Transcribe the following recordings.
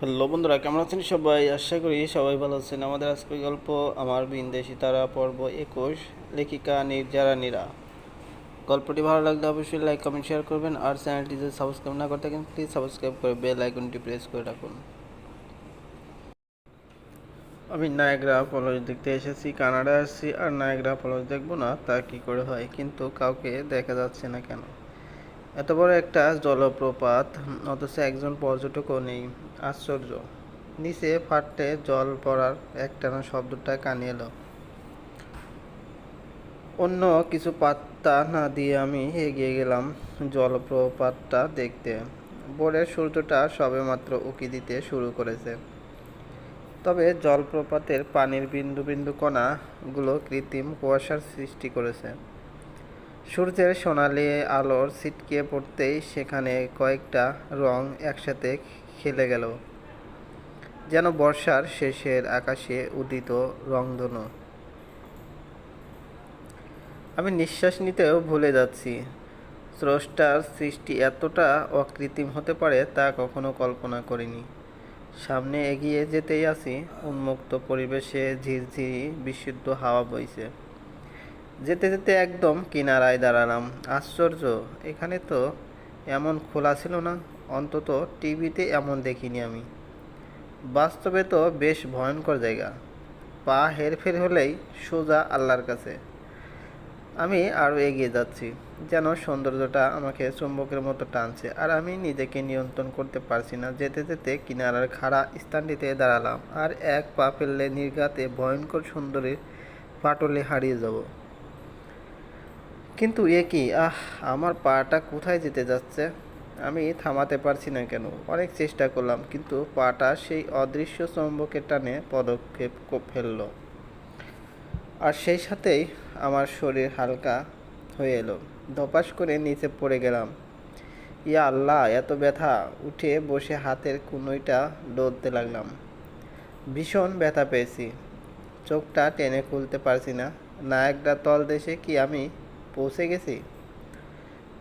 Hello বন্ধুরা, কেমন আছেন সবাই? আশা করি সবাই ভালো আছেন। আমাদের আজকের গল্প আমার বিন্দেশি তারা পর্ব একুশ, লেখিকা নির্জারা নীরা। গল্পটি ভালো লাগলে অবশ্যই লাইক, কমেন্ট, শেয়ার করবেন আর চ্যানেলটি যদি সাবস্ক্রাইব না করে থাকেন প্লিজ সাবস্ক্রাইব করে বেল আইকনটি প্রেস করে রাখুন। আমি নায়গ্রা ফলস দেখতে এসেছি, কানাডা আসছি আর নায়গ্রা ফলস দেখব না, তা কি করে হয়? কিন্তু কাউকে দেখা যাচ্ছে না কেন? এত বড় একটা জলপ্রপাত, অথচ একজন পর্যটকও নেই। আশ্চর্য। নিচে ফাটতে জল পড়ার একটানা শব্দটা কানে এলো। অন্য কিছু পাত্তা না দিয়ে আমি এগিয়ে গেলাম জলপ্রপাতটা দেখতে। ভোরের সূর্যটা সবেমাত্র উকি দিতে শুরু করেছে। তবে জলপ্রপাতের পানির বিন্দু বিন্দু কণাগুলো কৃত্রিম কুয়াশার সৃষ্টি করেছে। সূর্যের সোনালি আলোর ছিটকে পড়তেই সেখানে কয়েকটা রং একসাথে খেলে গেল। যেন বর্ষার শেষের আকাশে উদিত রংধনু। আমি নিঃশ্বাস নিতেও ভুলে যাচ্ছি। স্রষ্টার সৃষ্টি এতটা অকৃত্রিম হতে পারে তা কখনো কল্পনা করিনি। সামনে এগিয়ে যেতেই আছি উন্মুক্ত পরিবেশে ঝিরঝিরি বিশুদ্ধ হাওয়া বইছে। যেতে যেতে একদম কিনারায় দাঁড়ালাম। আশ্চর্য, এখানে তো এমন খোলা ছিল না। অন্তত টিভিতে এমন দেখিনি আমি। বাস্তবে তো বেশ ভয়ঙ্কর জায়গা। পা হেরফের হলেই সোজা আল্লাহর কাছে। আমি আরও এগিয়ে যাচ্ছি, যেন সৌন্দর্যটা আমাকে চুম্বকের মতো টানছে, আর আমি নিজেকে নিয়ন্ত্রণ করতে পারছি না, যেতে যেতে কিনারার খাড়া স্থানটিতে দাঁড়ালাম, আর এক পা ফেললে নির্ঘাতে ভয়ঙ্কর সুন্দরীর পাটলে হারিয়ে যাব। কিন্তু এ কি? আহ, আমার পাটা কোথায় যেতে যাচ্ছে? আমি থামাতে পারছি না কেন? অনেক চেষ্টা করলাম, কিন্তু পাটা সেই অদৃশ্য চম্বকের টানে পদক্ষেপ ফেলল। আর সেই সাথেই আমার শরীর হালকা হয়ে এলো। ধপাস করে নিচে পড়ে গেলাম। ইয়া আল্লাহ, এত ব্যথা! উঠে বসে হাতের কুনোইটা ডলতে লাগলাম। ভীষণ ব্যথা পেয়েছি। চোখটা টেনে খুলতে পারছি না। নায়কটা তলদেশে কি আমি পৌঁছে গেছি?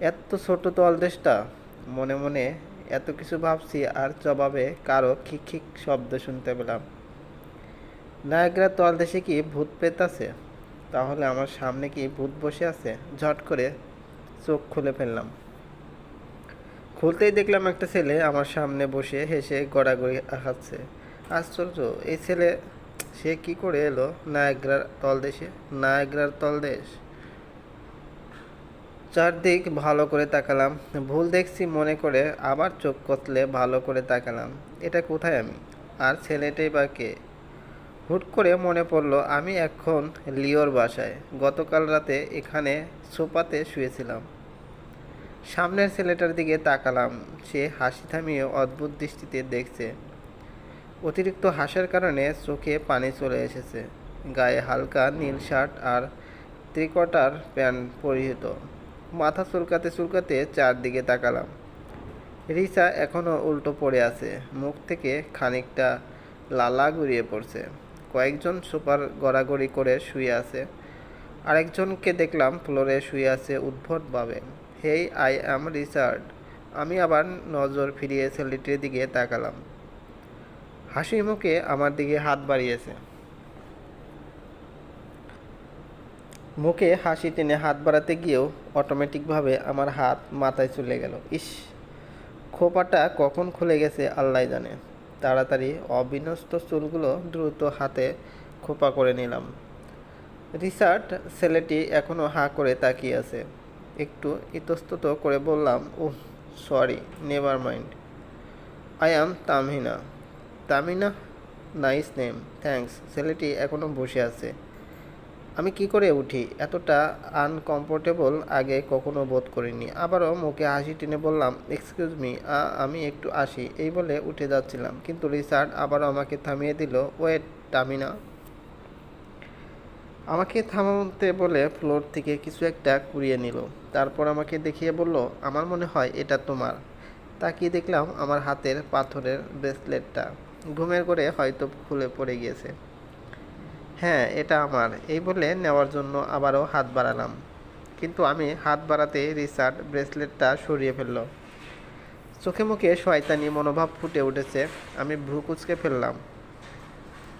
এত ছোট তলদেশটা! মনে মনে এত কিছু ভাবছি আর জবাবে কারও খিক খিক শব্দ শুনতে পেলাম। নায়করা তলদেশে কি ভূত পেত আছে? তাহলে আমার সামনে কি ভূত বসে আছে? ঝট করে চোখ খুলে ফেললাম। খুলতেই দেখলাম একটা ছেলে আমার সামনে বসে হেসে গড়াগড়ি খাচ্ছে আশ্চর্য, এই ছেলে, সে কি করে এলো নায়গ্রার তলদেশে? নায়গ্রার তলদেশ? চারদিক ভালো করে তাকালাম। ভুল দেখছি মনে করে আবার চোখ কতলে ভালো করে তাকালাম। এটা কোথায় আমি? আর ছেলেটাই বা কে? হুট করে মনে পড়ল আমি এখন লিওর বাসায়। গতকাল রাতে এখানে সোফাতে শুয়েছিলাম। সামনের ছেলেটার দিকে তাকালাম। সে হাসি থামিয়ে অদ্ভুত দৃষ্টিতে দেখছে। অতিরিক্ত হাসার কারণে চোখে পানি চলে এসেছে। গায়ে হালকা নীল শার্ট আর ত্রিকটার প্যান্ট পরিহিত। মাথা চুলকাতে চুলকাতে চারদিকে তাকালাম। রিসা এখনও উল্টো পড়ে আছে, মুখ থেকে খানিকটা লালা গড়িয়ে পড়ছে। কয়েকজন সুপার গড়াগড়ি করে শুয়ে আছে। আরেকজনকে দেখলাম ফ্লোরে শুয়ে আছে উদ্ভটভাবে। হেই, আই অ্যাম রিচার্ড। আমি আবার নজর ফিরিয়ে ছেলেটির দিকে তাকালাম। হাসি মুখে আমার দিকে হাত বাড়িয়েছে। মুখে হাসি টেনে হাত বাড়াতে গিয়েও অটোমেটিকভাবে আমার হাত মাথায় চলে গেল। ইস, খোপাটা কখন খুলে গেছে আল্লাহ জানে। তাড়াতাড়ি অবিনস্ত চুলগুলো দ্রুত হাতে খোপা করে নিলাম। রিসার্ট ছেলেটি এখনও হাঁ করে তাকিয়ে আছে। একটু ইতস্তত করে বললাম ওহ sorry, never mind. I am তামহিনা Tamina? Nice name, thanks. ছেলেটি এখনও বসে আছে। আমি কি করে উঠি? এতটা আনকমফোর্টেবল আগে কখনো বোধ করিনি। আবারও মুখে হাসি টেনে বললাম এক্সকিউজ মি আমি একটু আসি। এই বলে উঠে যাচ্ছিলাম। কিন্তু রিচার্ড আবারও আমাকে থামিয়ে দিল ওয়েট টামিনা। আমাকে থামাতে বলে ফ্লোর থেকে কিছু একটা কুড়িয়ে নিল। তারপর আমাকে দেখিয়ে বলল, আমার মনে হয় এটা তোমার। তাকিয়ে দেখলাম আমার হাতের পাথরের ব্রেসলেটটা ঘুমের করে হয়তো খুলে পড়ে গিয়েছে। হ্যাঁ এটা আমার। এই বলে নেওয়ার জন্য আবারও হাত বাড়ালাম। কিন্তু আমি হাত বাড়াতে রিচার্ড ব্রেসলেটটা সরিয়ে ফেলল। চোখে মুখে শয়তানি মনোভাব ফুটে উঠেছে। আমি ভ্রু কুচকে ফেললাম।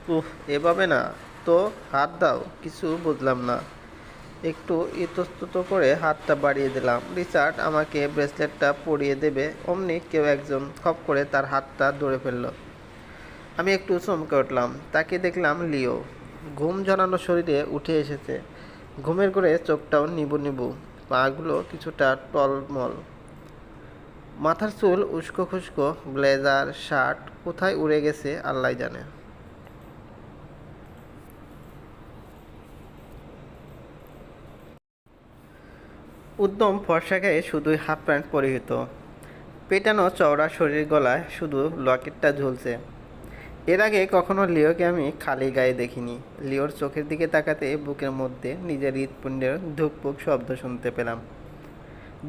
উহ এভাবে না, তো হাত দাও, কিছু বুঝলাম না। একটু ইতস্তত করে হাতটা বাড়িয়ে দিলাম। রিচার্ড আমাকে ব্রেসলেটটা পরিয়ে দেবে, অমনি কেউ একজন খপ করে তার হাতটা ধরে ফেলল। আমি একটু চমকে উঠলাম। তাকে দেখলাম লিও। ঘুম জড়ানো শরীরে উঠে এসেছে। ঘুমের করে চোখটাও নিবু নিবু, পাগুলো কিছুটা টলমল। মাথার চুল উস্কো খুস্কো, ব্লেজার, শার্ট কোথায় উড়ে গেছে আল্লাহ জানে। উদ্যম ফর্সা গায়ে শুধুই হাফ প্যান্ট পরিহিত। পেটানো চওড়া শরীর গলায় শুধু লকেটটা ঝুলছে। এর আগে কখনো লিওকে আমি খালি গায়ে দেখিনি। লিওর চোখের দিকে তাকাতে বুকের মধ্যে নিজের হৃৎপিণ্ডের ধুকপুক শব্দ শুনতে পেলাম।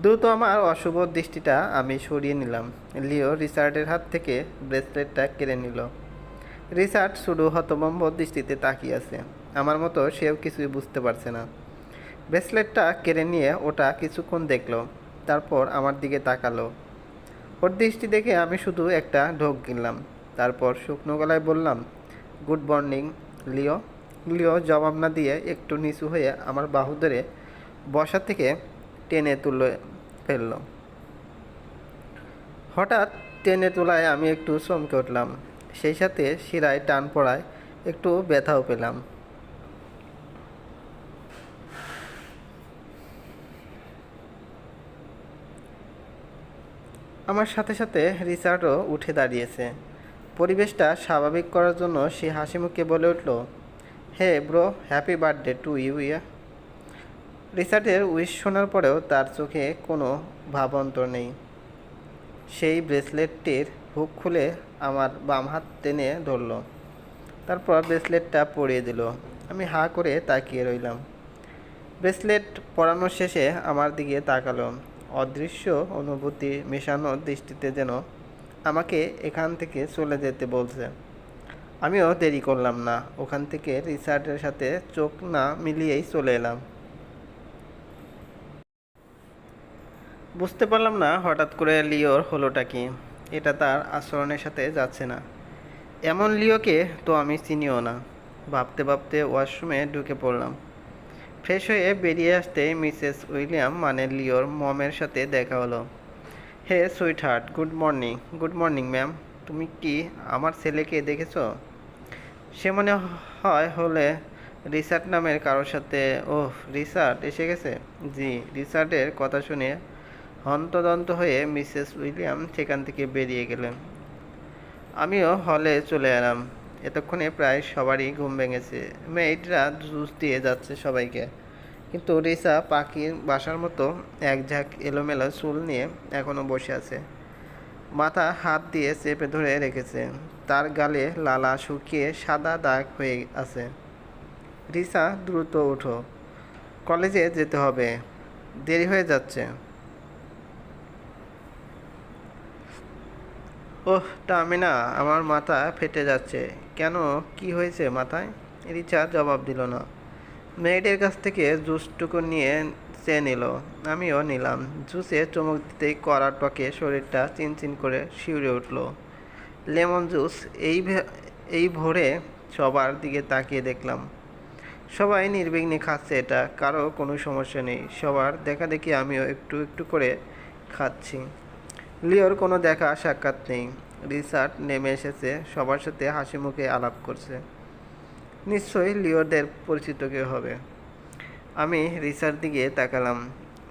দ্রুত আমার অশুভ দৃষ্টিটা আমি সরিয়ে নিলাম। লিও রিচার্ডের হাত থেকে ব্রেসলেটটা কেড়ে নিল। রিচার্ড শুধু হতবম্ব দৃষ্টিতে তাকিয়ে আছে। আমার মতো সেও কিছুই বুঝতে পারছে না। ব্রেসলেটটা কেড়ে নিয়ে ওটা কিছুক্ষণ দেখল, তারপর আমার দিকে তাকালো। ওর দৃষ্টি দেখে আমি শুধু একটা ঢোক গিনলাম তারপর শুকনো গলায় বললাম, গুড মর্নিং, লিও। লিও জবাব না দিয়ে একটু নিচু হয়ে আমার বাহু ধরে বসা থেকে টেনে তুলে ফেলল। হঠাৎ টেনে তোলায় আমি একটু চমকে উঠলাম। সেই সাথে শিরায় টান পড়ায় একটু ব্যথাও পেলাম। আমার সাথে সাথে রিচার্ডও উঠে দাঁড়িয়েছে। পরিবেশটা স্বাভাবিক করার জন্য সে হাসি মুখে বলে উঠল, hey bro, happy birthday to you, yeah. রিসার্টের wish শোনার পরেও তার চোখে কোনো ভাবান্তর নেই। সেই ব্রেসলেটটির হুক খুলে আমার বাম হাত টেনে ধরল। তারপর ব্রেসলেটটা পরিয়ে দিল। আমি হা করে তাকিয়ে রইলাম। ব্রেসলেট পরানো শেষে আমার দিকে তাকালো। অদৃশ্য অনুভূতি মেশানো দৃষ্টিতে যেন আমাকে এখান থেকে চলে যেতে বলছে। আমিও দেরি করলাম না। ওখান থেকে রিচার্ডের সাথে চোখ না মিলিয়েই চলে এলাম। বুঝতে পারলাম না হঠাৎ করে লিওর হলোটা কি। এটা তার আচরণের সাথে যাচ্ছে না। এমন লিওকে তো আমি চিনিও না। ভাবতে ভাবতে ওয়াশরুমে ঢুকে পড়লাম। ফ্রেশ হয়ে বেরিয়ে আসতে মিসেস উইলিয়াম মানে লিওর মমের সাথে দেখা হলো। Hey sweetheart good morning. Good morning, ma'am. তুমি কি আমার ছেলেকে দেখেছ? সে মনে হয় হলে রিসার্ট নামের কারোর সাথে, ওহ রিসার্ট এসে গেছে? জি রিসার্টের কথা শুনে হন্তদন্ত হয়ে মিসেস উইলিয়াম সেখান থেকে বেরিয়ে গেলেন। আমিও হলে চলে এলাম। এতক্ষণে প্রায় সবারই ঘুম ভেঙেছে। মেয়েটরা জুস দিয়ে যাচ্ছে সবাইকে। কিন্তু রিসা পাখির বাসার মতো এক ঝাঁক এলোমেলো চুল নিয়ে এখনও বসে আছে। মাথা হাত দিয়ে চেপে ধরে রেখেছে। তার গালে লালা শুকিয়ে সাদা দাগ হয়ে আছে। রিসা, দ্রুত ওঠো। কলেজে যেতে হবে। দেরি হয়ে যাচ্ছে। ওহ আমি না, আমার মাথা ফেটে যাচ্ছে। কেন? কি হয়েছে মাথায়? রিচা জবাব দিল না। মেয়েটির কাছ থেকে জুসটুকু নিয়ে সে নিল, আমিও নিলাম। জুসে চমক দিতেই কড়া টকে শরীরটা চিনচিন করে শিউরে উঠল। লেমন জুস এই এই ভোরে সবার দিকে তাকিয়ে দেখলাম। সবাই নির্বিঘ্নে খাচ্ছে এটা, কারও কোনো সমস্যা নেই। সবার দেখা দেখি আমিও একটু একটু করে খাচ্ছি। লিওর কোনো দেখা সাক্ষাৎ নেই। রিসার্ট নেমে এসেছে, সবার সাথে হাসি মুখে আলাপ করছে। নিশ্চয়ই লিওদের পরিচিত কেউ হবে। আমি রিসার দিকে তাকালাম।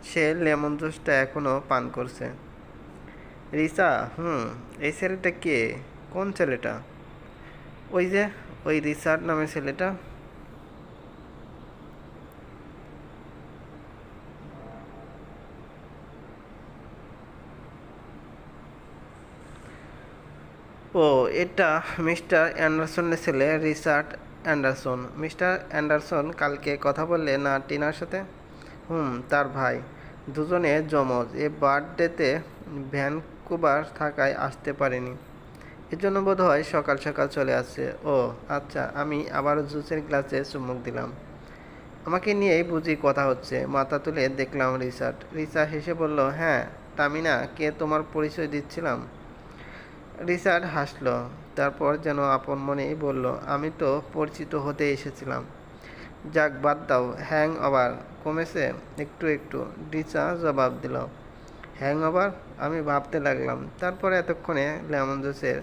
সে লেমন জুসটা এখনও পান করছে। রিসা হুম, এই ছেলেটা কে? কোন ছেলেটা? ওই যে, ওই রিসার্ট নামে ছেলেটা। ও, এটা মিস্টার অ্যান্ডারসনের ছেলে, রিচার্ড অ্যান্ডারসন। মিস্টার অ্যান্ডারসন কালকে কথা বললে না টিনার সাথে? হুম, তার ভাই। দুজনে জমজ এ বার্থডেতে ভ্যানকুভার থাকায় আসতে পারেনি। এজন্য বোধ হয় সকাল সকাল চলে আসছে। ও আচ্ছা আমি আবার জুসের গ্লাসে চুমুক দিলাম। আমাকে নিয়েই বুঝি কথা হচ্ছে। মাথা তুলে দেখলাম রিচার্ড। রিচা হেসে বলল হ্যাঁ তামিনা, কে তোমার পরিচয় দিচ্ছিলাম? রিচার্ড হাসলো, তারপর যেন আপন মনেই বলল, আমি তো পরিচিত হতে এসেছিলাম। যাক, বাদ দাও হ্যাং ওভার কমেছে একটু একটু। রিচা জবাব দিল হ্যাং ওভার আমি ভাবতে লাগলাম। তারপরে এতক্ষণে লেমন জুসের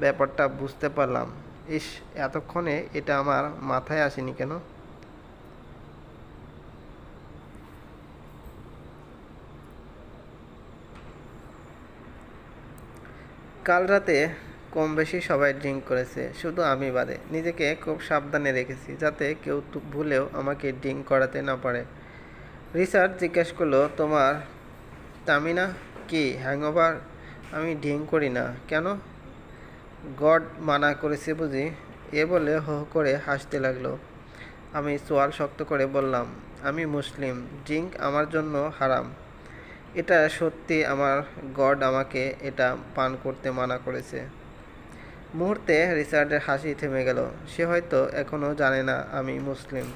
ব্যাপারটা বুঝতে পারলাম। ইস, এতক্ষণে এটা আমার মাথায় আসেনি কেন? কাল রাতে কম বেশি সবাই ড্রিঙ্ক করেছে, শুধু আমি বাদে। নিজেকে খুব সাবধানে রেখেছি যাতে কেউ ভুলেও আমাকে ড্রিঙ্ক করাতে না পারে। রিসার্চ জিজ্ঞেস করল, তোমার তামিনা কি হ্যাংওভার? আমি ড্রিঙ্ক করি না। কেন? গড মানা করেছে বুঝি। এ বলে হো করে হাসতে লাগল। আমি সোয়াল শক্ত করে বললাম, আমি মুসলিম, ড্রিঙ্ক আমার জন্য হারাম। এটা সত্যি আমার গড আমাকে এটা পান করতে মানা করেছে। মুহূর্তে রিচার্ডের হাসি থেমে গেল। সে হয়তো এখনও জানে না আমি মুসলিম।